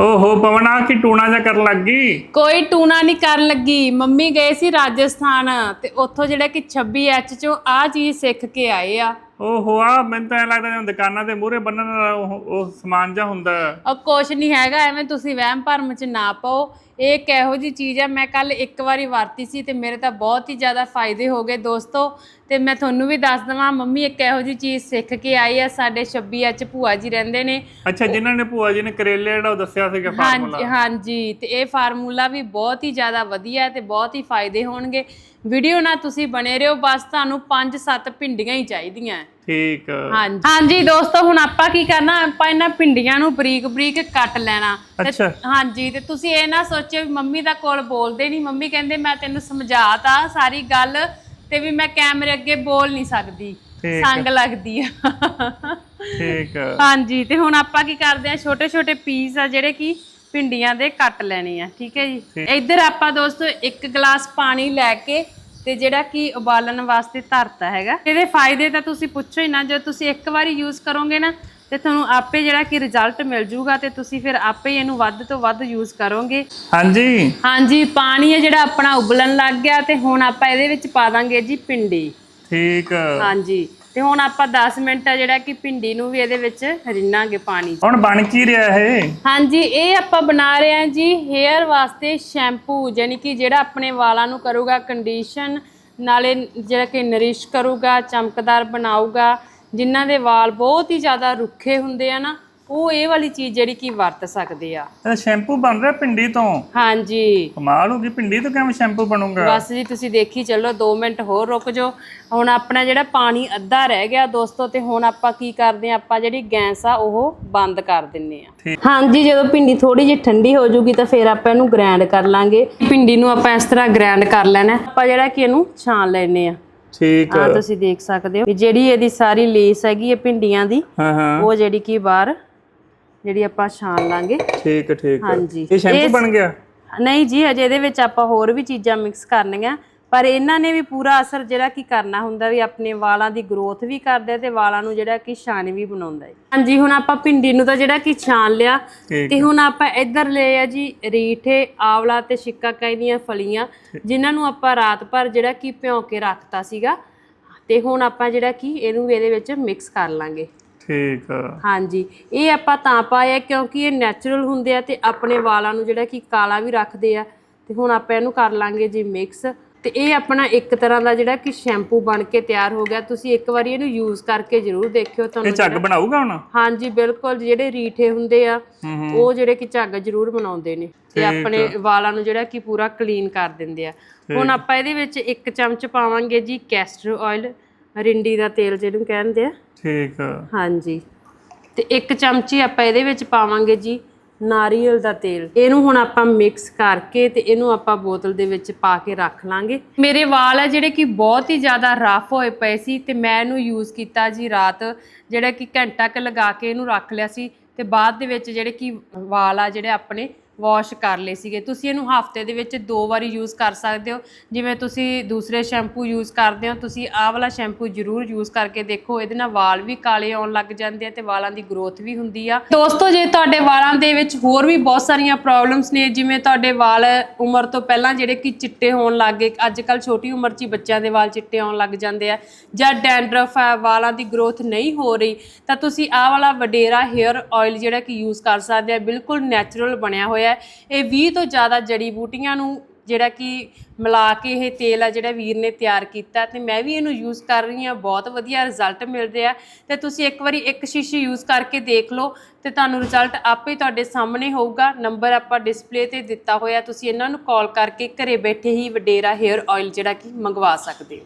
ਓਹੋ ਪਵਨਾ ਕੀ ਟੂਣਾ ਜਾ ਕਰਨ ਲੱਗ ਗਈ? ਕੋਈ ਟੂਣਾ ਨਹੀਂ ਕਰਨ ਲੱਗੀ। ਮੰਮੀ ਗਏ ਸੀ ਰਾਜਸਥਾਨ ਤੇ ਉੱਥੋਂ ਜਿਹੜਾ ਕਿ 26 ਐਚ ਚੋਂ ਆ ਚੀਜ਼ ਸਿੱਖ ਕੇ ਆਏ ਆ। ਓਹੋ ਆ ਮੈਨੂੰ ਤਾਂ ਐਂ ਲੱਗਦਾ ਜਿਵੇਂ ਦੁਕਾਨਾਂ ਤੇ ਮੂਹਰੇ ਬੰਨਣ ਵਾਲਾ ਉਹ ਉਹ ਸਮਾਨ ਜਾ ਹੁੰਦਾ। ਉਹ ਕੁਛ ਨਹੀਂ ਹੈਗਾ ਐਵੇਂ ਤੁਸੀਂ ਵਹਿਮ ਭਰਮ ਚ ਨਾ ਪਾਓ। ਇਹ ਇੱਕ ਇਹੋ ਜੀ ਚੀਜ਼ ਹੈ ਮੈਂ ਕੱਲ ਇੱਕ ਵਾਰੀ ਵਰਤੀ ਸੀ ਤੇ ਮੇਰੇ ਤਾਂ ਬਹੁਤ ਹੀ ਜ਼ਿਆਦਾ ਫਾਇਦੇ ਹੋ ਗਏ ਦੋਸਤੋ। ਤੇ ਮੈਂ ਤੁਹਾਨੂੰ ਵੀ ਦੱਸ ਦਵਾਂ ਮੰਮੀ ਇੱਕ ਇਹੋ ਜੀ ਚੀਜ਼ ਸਿੱਖ ਕੇ ਆਈ ਆ ਸਾਡੇ 26 ਐਚ ਭੂਆ ਜੀ ਰਹਿੰਦੇ ਨੇ। ਅੱਛਾ ਜਿਨ੍ਹਾਂ ਨੇ ਭੂਆ ਜੀ ਨੇ ਕਰੇਲੇ ਜਿਹੜਾ ਉਹ ਦੱਸਿਆ ਸੀਗਾ ਹਾਂਜੀ ਫਾਰਮੂਲਾ। ਹਾਂਜੀ ਤੇ ਇਹ ਫਾਰਮੂਲਾ ਵੀ ਬਹੁਤ ਹੀ ਜ਼ਿਆਦਾ ਵਧੀਆ ਹੈ ਤੇ ਬਹੁਤ ਹੀ ਫਾਇਦੇ ਹੋਣਗੇ। ਵੀਡੀਓ ਨਾਲ ਤੁਸੀਂ ਬਣੇ ਰਹੋ ਬਸ ਤੁਹਾਨੂੰ 5-7 ਭਿੰਡੀਆਂ ਹੀ ਚਾਹੀਦੀਆਂ ਹੈ। ਠੀਕ। ਹਾਂਜੀ। ਹਾਂਜੀ ਦੋਸਤੋ ਹੁਣ ਆਪਾਂ ਕੀ ਕਰਨਾ ਆਪਾਂ ਇਹਨਾਂ ਭਿੰਡੀਆਂ ਨੂੰ ਬਰੀਕ ਬਰੀਕ ਕੱਟ ਲੈਣਾ। ਤੇ- ਅੱਛਾ। ਹਾਂਜੀ ਤੇ ਤੁਸੀਂ ਇਹ ਨਾ ਸੋਚਿਓ ਵੀ ਮੰਮੀ ਦਾ ਕੋਲ ਬੋਲਦੇ ਨਹੀਂ। ਮੰਮੀ ਕਹਿੰਦੇ ਮੈਂ ਤੈਨੂੰ ਸਮਝਾਤਾ ਸਾਰੀ ਗੱਲ ਤੇ ਵੀ ਮੈਂ ਕੈਮਰੇ ਅੱਗੇ ਬੋਲ ਨਹੀਂ ਸਕਦੀ ਠੀਕ ਸੰਗ ਲੱਗਦੀ ਆ। ਠੀਕ ਹਾਂਜੀ ਤੇ ਹੁਣ ਆਪਾਂ ਕੀ ਕਰਦੇ ਆ ਛੋਟੇ ਛੋਟੇ ਪੀਸ ਆ ਜਿਹੜੇ ਕਿ ਭਿੰਡੀਆਂ ਦੇ ਕੱਟ ਲੈਣੇ ਆ ਠੀਕ ਹੈ ਜੀ? ਇੱਧਰ ਆਪਾਂ ਦੋਸਤੋ ਇੱਕ ਗਲਾਸ ਪਾਣੀ ਲੈ ਕੇ ਤੇ ਜਿਹੜਾ ਕਿ ਉਬਾਲਣ ਵਾਸਤੇ ਧਰਤਾ ਹੈਗਾ। ਇਹਦੇ ਫਾਇਦੇ ਤਾਂ ਤੁਸੀਂ ਪੁੱਛੋ ਹੀ ਨਾ ਜੇ ਤੁਸੀਂ ਇੱਕ ਵਾਰੀ ਯੂਜ਼ ਕਰੋਗੇ ਨਾ ਤੇ ਤੁਹਾਨੂੰ ਆਪੇ ਜਿਹੜਾ ਕਿ ਰਿਜ਼ਲਟ ਮਿਲ ਜੂਗਾ ਤੇ ਤੁਸੀਂ ਫਿਰ ਆਪੇ ਇਹਨੂੰ ਵੱਧ ਤੋਂ ਵੱਧ ਯੂਜ਼ ਕਰੋਗੇ। ਹਾਂਜੀ। ਹਾਂਜੀ ਪਾਣੀ ਹੈ ਜਿਹੜਾ ਆਪਣਾ ਉਬਲਣ ਲੱਗ ਗਿਆ ਤੇ ਹੁਣ ਆਪਾਂ ਇਹਦੇ ਵਿੱਚ ਪਾ ਦਾਂਗੇ ਜੀ ਭਿੰਡੀ। ਠੀਕ। ਹਾਂਜੀ ਤੇ ਹੁਣ ਆਪਾਂ 10 ਮਿੰਟ ਆ ਜਿਹੜਾ ਕਿ ਭਿੰਡੀ ਨੂੰ ਵੀ ਇਹਦੇ ਵਿੱਚ ਰਿੰਨਾਂਗੇ ਪਾਣੀ। ਹੁਣ ਬਣ ਕੀ ਰਿਹਾ ਇਹ? ਹਾਂਜੀ ਇਹ ਆਪਾਂ ਬਣਾ ਰਹੇ ਹਾਂ ਜੀ ਹੇਅਰ ਵਾਸਤੇ ਸ਼ੈਂਪੂ ਯਾਨੀ ਕਿ ਜਿਹੜਾ ਆਪਣੇ ਵਾਲਾਂ ਨੂੰ ਕਰੂਗਾ ਕੰਡੀਸ਼ਨ ਨਾਲੇ ਜਿਹੜਾ ਕਿ ਨਰਿਸ਼ ਕਰੂਗਾ ਚਮਕਦਾਰ ਬਣਾਊਗਾ। ਜਿਨ੍ਹਾਂ ਦੇ ਵਾਲ ਬਹੁਤ ਹੀ ਜ਼ਿਆਦਾ ਰੁੱਖੇ ਹੁੰਦੇ ਆ ਨਾ ਉਹ ਇਹ ਵਾਲੀ ਚੀਜ਼ ਜਿਹੜੀ ਕਿ ਵਰਤ ਸਕਦੇ ਆ। ਇਹ ਸ਼ੈਂਪੂ ਬਣ ਰਿਹਾ ਪਿੰਡੀ ਤੋਂ? ਹਾਂਜੀ। ਕਮਾਲ ਹੋ ਗਈ ਪਿੰਡੀ ਤੋਂ ਕਿਵੇਂ ਸ਼ੈਂਪੂ ਬਣੂਗਾ? ਬਸ ਜੀ ਤੁਸੀਂ ਦੇਖੀ ਚੱਲੋ 2 ਮਿੰਟ ਹੋਰ ਰੁਕ ਜਾਓ। ਹੁਣ ਆਪਣਾ ਜਿਹੜਾ ਪਾਣੀ ਅੱਧਾ ਰਹਿ ਗਿਆ ਦੋਸਤੋ ਤੇ ਹੁਣ ਆਪਾਂ ਕੀ ਕਰਦੇ ਆ ਆਪਾਂ ਜਿਹੜੀ ਗੈਸ ਆ ਉਹ ਬੰਦ ਕਰ ਦਿੰਨੇ ਆ। ਹਾਂਜੀ ਜਦੋਂ ਭਿੰਡੀ ਥੋੜੀ ਜਿਹੀ ਠੰਡੀ ਹੋ ਜੂਗੀ ਤਾਂ ਫਿਰ ਆਪਾਂ ਇਹਨੂੰ ਗ੍ਰਾਈਂਡ ਕਰ ਲਾਂਗੇ। ਭਿੰਡੀ ਨੂੰ ਆਪਾਂ ਇਸ ਤਰ੍ਹਾਂ ਗ੍ਰਾਈਂਡ ਕਰ ਲੈਣਾ। ਆਪਾਂ ਜਿਹੜਾ ਕਿ ਇਹਨੂੰ ਛਾਣ ਲੈਨੇ ਆ। ਠੀਕ ਆ ਤੁਸੀਂ ਦੇਖ ਸਕਦੇ ਹੋ। ਵੀ ਜਿਹੜੀ ਇਹਦੀ ਸਾਰੀ ਲੇਸ ਹੈਗੀ ਹੈ ਭਿੰਡੀਆਂ ਦੀ ਹਾਂ ਹਾਂ। ਉਹ ਜਿਹੜੀ ਕਿ ਬਾਹਰ ਜਿਹੜੀ ਆਪਾਂ ਛਾਣ ਲਾਂਗੇ। ਠੀਕ ਠੀਕ। ਹਾਂਜੀ। ਇਹ ਸ਼ੈਂਪੂ ਇਹ- ਬਣ ਗਿਆ? ਨਹੀਂ ਜੀ ਅਜੇ ਇਹਦੇ ਵਿੱਚ ਆਪਾਂ ਹੋਰ ਵੀ ਚੀਜ਼ਾਂ ਮਿਕਸ ਕਰਨੀਆਂ। ਪਰ ਇਹਨਾਂ ਨੇ ਵੀ ਪੂਰਾ ਅਸਰ ਜਿਹੜਾ ਕੀ ਕਰਨਾ ਹੁੰਦਾ ਵੀ ਆਪਣੇ ਵਾਲਾਂ ਦੀ ਗਰੋਥ ਵੀ ਕਰਦਾ ਤੇ ਵਾਲਾਂ ਨੂੰ ਜਿਹੜਾ ਕਿ ਸ਼ਾਨ ਵੀ ਬਣਾਉਂਦਾ ਹੈ। ਹਾਂਜੀ ਹੁਣ ਆਪਾਂ ਭਿੰਡੀ ਨੂੰ ਤਾਂ ਜਿਹੜਾ ਕਿ ਛਾਣ ਲਿਆ ਤੇ ਹੁਣ ਆਪਾਂ ਇੱਧਰ ਲਏ ਆ ਜੀ ਰੀਠੇ ਆਵਲਾ ਤੇ ਸ਼ਿਕਾਕਾਈ ਦੀਆਂ ਫਲੀਆਂ ਜਿਨ੍ਹਾਂ ਨੂੰ ਆਪਾਂ ਰਾਤ ਭਰ ਜਿਹੜਾ ਕਿ ਭਿਉਂ ਕੇ ਰੱਖਤਾ ਸੀਗਾ ਤੇ ਹੁਣ ਆਪਾਂ ਜਿਹੜਾ ਕਿ ਇਹਨੂੰ ਇਹਦੇ ਵਿੱਚ ਮਿਕਸ ਕਰ ਲਾਂਗੇ। ਠੀਕ ਹਾਂਜੀ ਇਹ ਆਪਾਂ ਤਾਂ ਪਾਇਆ ਕਿਉਂਕਿ ਇਹ ਨੈਚੁਰਲ ਹੁੰਦੇ ਆ ਤੇ ਆਪਣੇ ਵਾਲਾਂ ਨੂੰ ਜਿਹੜਾ ਕਿ ਕਾਲਾ ਵੀ ਰੱਖਦੇ ਆ ਤੇ ਹੁਣ ਆਪਾਂ ਇਹਨੂੰ ਕਰ ਲਾਂਗੇ ਜੀ ਮਿਕਸ ਤੇ ਇਹ ਆਪਣਾ ਇੱਕ ਤਰ੍ਹਾਂ ਦਾ ਜਿਹੜਾ ਕਿ ਸ਼ੈਂਪੂ ਬਣ ਕੇ ਤਿਆਰ ਹੋ ਗਿਆ। ਤੁਸੀਂ ਇੱਕ ਵਾਰੀ ਇਹਨੂੰ ਯੂਜ਼ ਕਰਕੇ ਜ਼ਰੂਰ ਦੇਖਿਓ ਇਹ ਤੁਹਾਨੂੰ ਝੱਗ ਬਣਾਊਗਾ ਹੁਣ? ਹਾਂਜੀ ਬਿਲਕੁਲ ਜਿਹੜੇ ਰੀਠੇ ਹੁੰਦੇ ਆ ਉਹ ਜਿਹੜੇ ਕਿ ਝੱਗ ਜ਼ਰੂਰ ਬਣਾਉਂਦੇ ਨੇ ਤੇ ਆਪਣੇ ਵਾਲਾਂ ਨੂੰ ਜਿਹੜਾ ਕਿ ਪੂਰਾ ਕਲੀਨ ਕਰ ਦਿੰਦੇ ਆ। ਹੁਣ ਆਪਾਂ ਇਹਦੇ ਵਿੱਚ ਇੱਕ ਚਮਚ ਪਾਵਾਂਗੇ ਜੀ ਕੈਸਟਰ ਆਇਲ ਰਿੰਡੀ ਦਾ ਤੇਲ ਜਿਹਨੂੰ ਕਹਿੰਦੇ ਆ। ਠੀਕ ਹਾਂਜੀ। ਤੇ ਇੱਕ ਚਮਚੀ ਆਪਾਂ ਇਹਦੇ ਵਿੱਚ ਪਾਵਾਂਗੇ ਜੀ ਨਾਰੀਅਲ ਦਾ ਤੇਲ। ਇਹਨੂੰ ਹੁਣ ਆਪਾਂ ਮਿਕਸ ਕਰਕੇ ਤੇ ਇਹਨੂੰ ਆਪਾਂ ਬੋਤਲ ਦੇ ਵਿੱਚ ਪਾ ਕੇ ਰੱਖ ਲਾਂਗੇ। ਮੇਰੇ ਵਾਲ ਆ ਜਿਹੜੇ ਕਿ ਬਹੁਤ ਹੀ ਜ਼ਿਆਦਾ ਰਫ ਹੋਏ ਪਏ ਸੀ ਤੇ ਮੈਂ ਇਹਨੂੰ ਯੂਜ਼ ਕੀਤਾ ਜੀ ਰਾਤ, ਜਿਹੜਾ ਕਿ ਘੰਟਾ ਕ ਲਗਾ ਕੇ ਇਹਨੂੰ ਰੱਖ ਲਿਆ ਸੀ ਤੇ ਬਾਅਦ ਦੇ ਵਿੱਚ ਜਿਹੜੇ ਕਿ ਵਾਲ ਆ ਜਿਹੜੇ ਆਪਣੇ ਵਾਸ਼ ਕਰ ਲਏ ਸੀਗੇ। ਤੁਸੀਂ ਇਹਨੂੰ ਹਫ਼ਤੇ ਦੇ ਵਿੱਚ ਦੋ ਵਾਰੀ ਯੂਜ਼ ਕਰ ਸਕਦੇ ਹੋ। ਜਿਵੇਂ ਤੁਸੀਂ ਦੂਸਰੇ ਸ਼ੈਂਪੂ ਯੂਜ਼ ਕਰਦੇ ਹੋ, ਤੁਸੀਂ ਆਹ ਵਾਲਾ ਸ਼ੈਂਪੂ ਜ਼ਰੂਰ ਯੂਜ਼ ਕਰਕੇ ਦੇਖੋ। ਇਹਦੇ ਨਾਲ ਵਾਲ ਵੀ ਕਾਲੇ ਆਉਣ ਲੱਗ ਜਾਂਦੇ ਆ ਤੇ ਵਾਲਾਂ ਦੀ ਗਰੋਥ ਵੀ ਹੁੰਦੀ ਆ। ਦੋਸਤੋ, ਜੇ ਤੁਹਾਡੇ ਵਾਲਾਂ ਦੇ ਵਿੱਚ ਹੋਰ ਵੀ ਬਹੁਤ ਸਾਰੀਆਂ ਪ੍ਰੋਬਲਮਸ ਨੇ, ਜਿਵੇਂ ਤੁਹਾਡੇ ਵਾਲ ਉਮਰ ਤੋਂ ਪਹਿਲਾਂ ਜਿਹੜੇ ਕਿ ਚਿੱਟੇ ਹੋਣ ਲੱਗ ਗਏ ਅੱਜ ਕੱਲ ਛੋਟੀ ਉਮਰ 'ਚ ਹੀ ਬੱਚਿਆਂ ਦੇ ਵਾਲ ਚਿੱਟੇ ਆਉਣ ਲੱਗ ਜਾਂਦੇ ਆ, ਜਾਂ ਡੈਂਡਰਫ ਹੈ ਵਾਲਾਂ ਦੀ ਗਰੋਥ ਨਹੀਂ ਹੋ ਰਹੀ, ਤਾਂ ਤੁਸੀਂ ਆਹ ਵਾਲਾ ਵਡੇਰਾ ਹੇਅਰ ਆਇਲ ਜਿਹੜਾ ਕਿ ਯੂਜ਼ ਕਰ ਸਕਦੇ ਆ, ਬਿਲਕੁਲ ਨੈਚੁਰਲ ਬਣਿਆ ਹੋਇਆ ਹੈ। ਇਹ 20 ਤੋਂ ਜ਼ਿਆਦਾ ਜੜੀ ਬੂਟੀਆਂ ਨੂੰ ਜਿਹੜਾ ਕਿ ਮਿਲਾ ਕੇ ਇਹ ਤੇਲ ਆ ਜਿਹੜਾ ਵੀਰ ਨੇ ਤਿਆਰ ਕੀਤਾ ਤੇ ਮੈਂ ਵੀ ਇਹਨੂੰ ਯੂਜ਼ ਕਰ ਰਹੀ ਹਾਂ। ਬਹੁਤ ਵਧੀਆ ਰਿਜ਼ਲਟ ਮਿਲ ਰਿਹਾ। ਤੇ ਤੁਸੀਂ ਇੱਕ ਵਾਰੀ ਇੱਕ ਸ਼ੀਸ਼ੀ ਯੂਜ਼ ਕਰਕੇ ਦੇਖ ਲਓ ਤੇ ਤੁਹਾਨੂੰ ਰਿਜ਼ਲਟ ਆਪੇ ਤੁਹਾਡੇ ਸਾਹਮਣੇ ਹੋਊਗਾ। ਨੰਬਰ ਆਪਾਂ ਡਿਸਪਲੇ ਤੇ ਦਿੱਤਾ ਹੋਇਆ। ਤੁਸੀਂ ਇਹਨਾਂ ਨੂੰ ਕਾਲ ਕਰਕੇ ਘਰੇ ਬੈਠੇ ਹੀ ਵਡੇਰਾ ਹੇਅਰ ਆਇਲ ਜਿਹੜਾ ਕਿ ਮੰਗਵਾ ਸਕਦੇ ਹੋ।